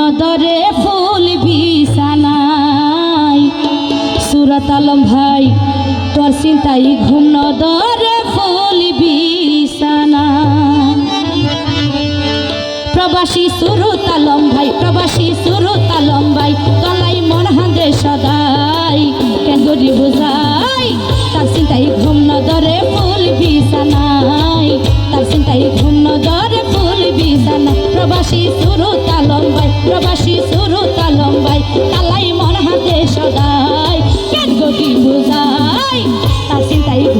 নদরে ফুল বিছানাই সুরত আলম ভাই, তোর চিন্তাই ঘুম নদরে ফুল বিছানা প্রবাসী সুরত আলম ভাই, প্রবাসী সুরত আলম ভাই, তলাই মন হাঁদে সদাই। কেন্দরি বুঝাই, তার চিন্তাই ঘুম নদরে ফুল বিছানাই তার চিন্তাই ঘুম নদরে ফুল বিছানা প্রবাসী সুরত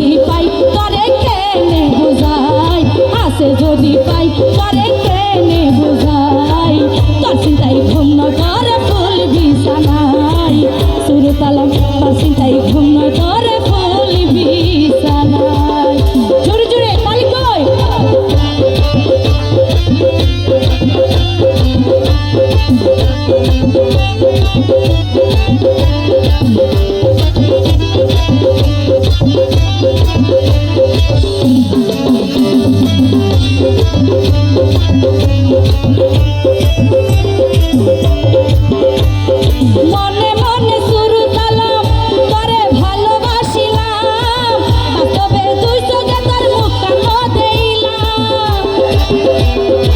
যদি পাই, তরে কেনে বোঝাই? আছে যদি পাই, তরে কেনে বোঝাই? তোর চিন্তাই ঘুম নগর ফুল বিছানাই সুরতালাম তোর চিন্তাই ঘুম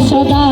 সদা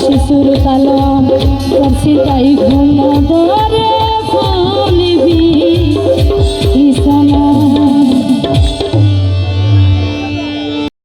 শিশুর কালাম করছি তাই ঘুমাবো রে